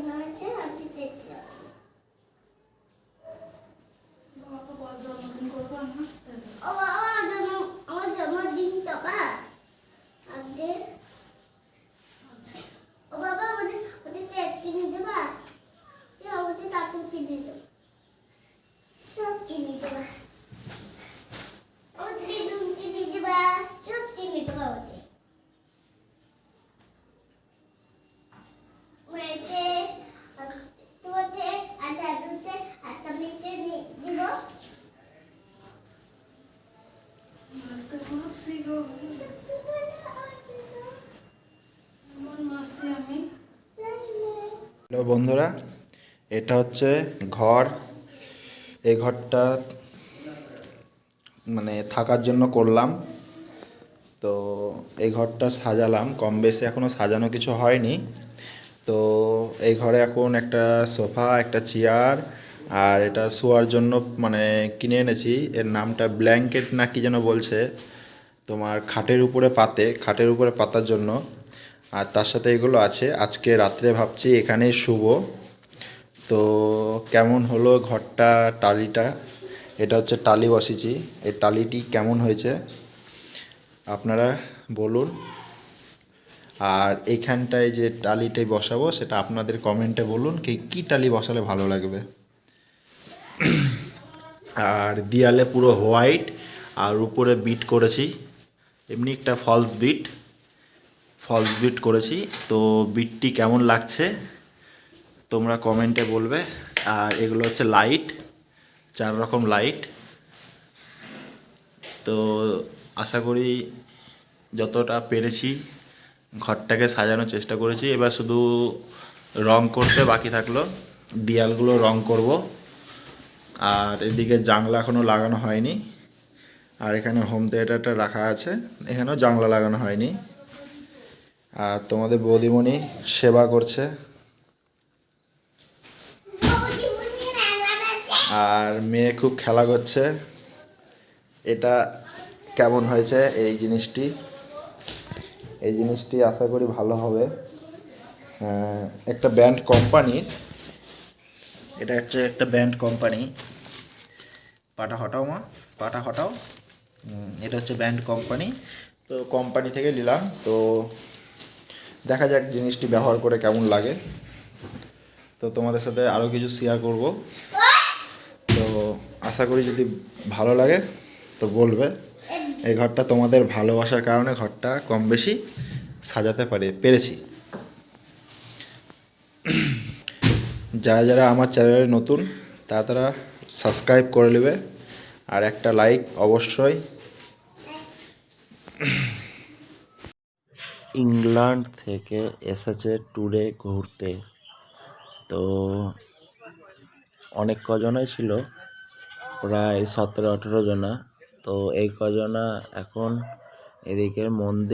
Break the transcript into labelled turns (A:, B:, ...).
A: হয়েছে আপনি দেখলাম বাবা
B: জন্মদিন করব আমরা
C: হ্যালো বন্ধুরা, এটা হচ্ছে ঘর। এই ঘরটা মানে থাকার জন্য করলাম। তো এই ঘরটা সাজালাম, কম বেশি এখনও সাজানো কিছু হয়নি। তো এই ঘরে এখন একটা সোফা, একটা চেয়ার, আর এটা শোয়ার জন্য মানে কিনে এনেছি। এর নামটা ব্ল্যাঙ্কেট না কি যেন বলছে। তোমার খাটের উপরে পাতে, খাটের উপরে পাতার জন্য। আর তার সাথে এগুলো আছে। আজকে রাত্রে ভাবছি এখানেই শুভ তো কেমন হলো ঘরটা, টালিটা? এটা হচ্ছে টালি বসেছি। এই টালিটি কেমন হয়েছে? আপনারা বলুন। আর এইখানটায় যে টালিটাই বসাবো, সেটা আপনাদের কমেন্টে বলুন কি, কী টালি বসালে ভালো লাগবে। আর দেয়ালে পুরো হোয়াইট, আর উপরে বিট করেছি। এমনি একটা ফলস বিট ফলস বিট করেছি। তো বিটটি কেমন লাগছে তোমরা কমেন্টে বলবে। আর এগুলো হচ্ছে লাইট চার রকম লাইট তো আশা করি যতটা পেরেছি ঘরটাকে সাজানোর চেষ্টা করেছি। এবার শুধু রং করতে বাকি থাকল। দেয়ালগুলো রং করব। আর এদিকে জানলা এখনও লাগানো হয়নি। আর এখানে হোম থিয়েটারটা রাখা আছে। এখানেও জানলা লাগানো হয়নি। আর তোমাদের বৌদিমণি সেবা করছে। আর মেয়ে খুব খেলা করছে। এটা কেমন হয়েছে এই জিনিসটি? এই জিনিসটি আশা করি ভালো হবে। একটা ব্যান্ড কোম্পানির এটা হচ্ছে একটা ব্যান্ড কোম্পানি পাটা হটাও মা, পাটা হটাও। এটা হচ্ছে ব্যান্ড কোম্পানি। তো কোম্পানি থেকে নিলাম। তো দেখা যাক জিনিসটি ব্যবহার করে কেমন লাগে। তো তোমাদের সাথে আরও কিছু শেয়ার করব। তো আশা করি যদি ভালো লাগে, তো বলবে। এই ঘরটা তোমাদের ভালোবাসার কারণে ঘরটা কম বেশি সাজাতে পারে, পেরেছি। যারা যারা আমার চ্যানেলে নতুন, তারা তারা সাবস্ক্রাইব করে নেবে। আর একটা লাইক অবশ্যই। ইংল্যান্ড থেকে এসেছে ট্যুরে ঘুরতে। তো অনেক কজনই ছিল, প্রায় সতেরো আঠেরো জনা। তো এই কজনা এখন এদিকের মন্দির